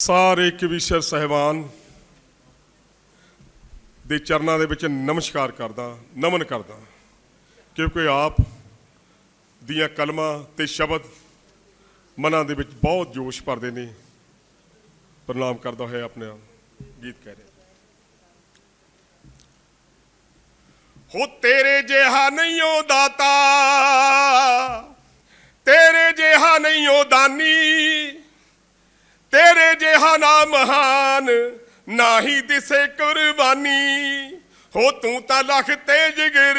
ਸਾਰੇ ਕਵੀਸ਼ਰ ਸਹਿਬਾਨ ਦੇ ਚਰਨਾਂ ਦੇ ਵਿੱਚ ਨਮਸਕਾਰ ਕਰਦਾ, ਨਮਨ ਕਰਦਾ, ਕਿਉਂਕਿ ਆਪ ਦੀਆਂ ਕਲਮਾਂ ਤੇ ਸ਼ਬਦ ਮਨਾਂ ਦੇ ਵਿੱਚ ਬਹੁਤ ਜੋਸ਼ ਭਰਦੇ ਨੇ। ਪ੍ਰਣਾਮ ਕਰਦਾ ਹੋਇਆ ਆਪਣੇ ਗੀਤ ਕਹਿ ਰਿਹਾ। ਹੋ ਤੇਰੇ ਜਿਹਾ ਨਹੀਂ ਓ ਦਾਤਾ, ਤੇਰੇ ਜਿਹਾ ਨਹੀਂ ਓ ਦਾਨੀ ਜਿਹਾ ਨਾ ਮਹਾਨ ਨਾ ਦਿਸੇ ਕੁਰਬਾਨੀ। ਹੋ ਤੂੰ ਤਾਂ ਲਖ ਤੇ ਜਿਗਰ,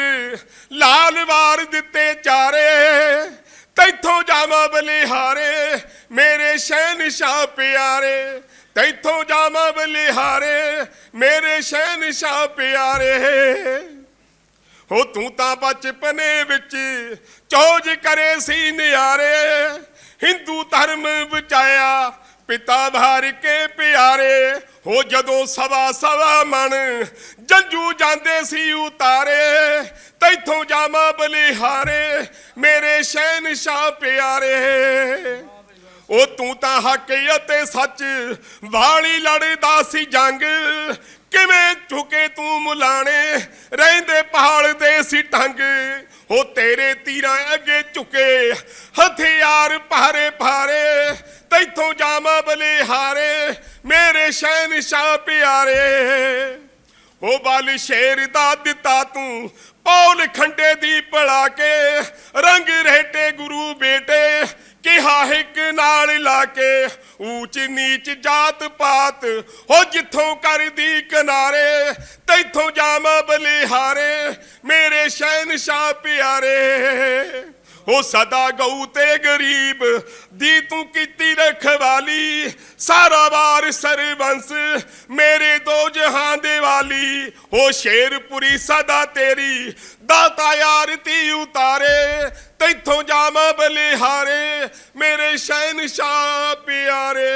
ਲਾਲ ਵਾਰ ਦਿੱਤੇ ਚਾਰੇ। ਤੈਥੋਂ ਜਾਵਾਂ ਬਲਿਹਾਰੇ, ਮੇਰੇ ਸ਼ਹਿਨशाह ਪਿਆਰੇ। ਤੈਥੋਂ ਜਾਵਾਂ ਬਲਿਹਾਰੇ, ਮੇਰੇ ਸ਼ਹਿਨशाह ਪਿਆਰੇ। ਹੋ ਤੂੰ ਤਾਂ ਬਚਪਨੇ ਵਿੱਚ ਚੋਜ ਕਰੇ ਸੀ ਨਿਆਰੇ। ਹਿੰਦੂ ਧਰਮ ਬਚਾਇਆ ਪਿਤਾ ਭਾਰ ਕੇ ਪਿਆਰੇ, ਹੋ ਜਦੋਂ ਸਵਾ ਸਵਾ ਮਨ ਜੰਜੂ ਜਾਂਦੇ ਸੀ ਉਤਾਰੇ, ਤੈਥੋਂ ਜਾਵਾਂ ਬਲਿਹਾਰੇ, ਮੇਰੇ ਸ਼ਹਿਨशाह ਪਿਆਰੇ। ਉਹ ਤੂੰ ਤਾਂ ਹੱਕ ਅਤੇ ਸੱਚ, ਵਾਲੀ ਲੜਦਾ ਸੀ ਜੰਗ, ਕਿਵੇਂ ਝੁਕੇ ਤੂੰ ਮੁਲਾਣੇ, ਰਹਿੰਦੇ ਪਹਾੜ ਦੇ ਸੀ ਟੰਗ ਉਹ ਤੇਰੇ ਤੀਰਾਂ ਅੱਗੇ ਝੁਕੇ, ਹਥਿਆਰ ਭਾਰੇ ਭਾਰੇ ਸ਼ਹਿਨशाह ਪਿਆਰੇ, ਉਹ ਬਲ ਸ਼ੇਰ ਦਾ ਦਿੱਤਾ ਤੂੰ ਪੌਲ ਖੰਡੇ ਦੀ ਪੜਾ ਕੇ ਰੰਗ ਰਹਿਟੇ ਗੁਰੂ ਬੇਟੇ, ਕਿਹਾ ਇੱਕ ਨਾਲ ਲਾ ਕੇ ਊਚ ਨੀਚ ਜਾਤ ਪਾਤ, ਹੋ ਜਿੱਥੋਂ ਕਰਦੀ ਕਿਨਾਰੇ, ਤੈਥੋਂ ਜਾਮਾ ਬਲਿਹਾਰੇ, ਮੇਰੇ ਸ਼ਹਿਨशाह ਪਿਆਰੇ। ਉਹ ਸਦਾ ਗਊ ਤੇ ਗਰੀਬ ਦੀ ਤੂੰ ਸਾਰਾ ਵਾਰ ਸਰਵੰਸ ਮੇਰੇ ਦੋ ਜਹਾਂ ਦੇ ਵਾਲੀ, ਉਹ ਸ਼ੇਰਪੁਰੀ ਸਦਾ ਤੇਰੀ, ਦਾਤਾ ਯਾਰ ਤੀ ਉਤਾਰੇ, ਤੈਥੋਂ ਜਾਵਾਂ ਬਲਿਹਾਰੇ, ਮੇਰੇ ਸ਼ਹਿਨशाह ਪਿਆਰੇ।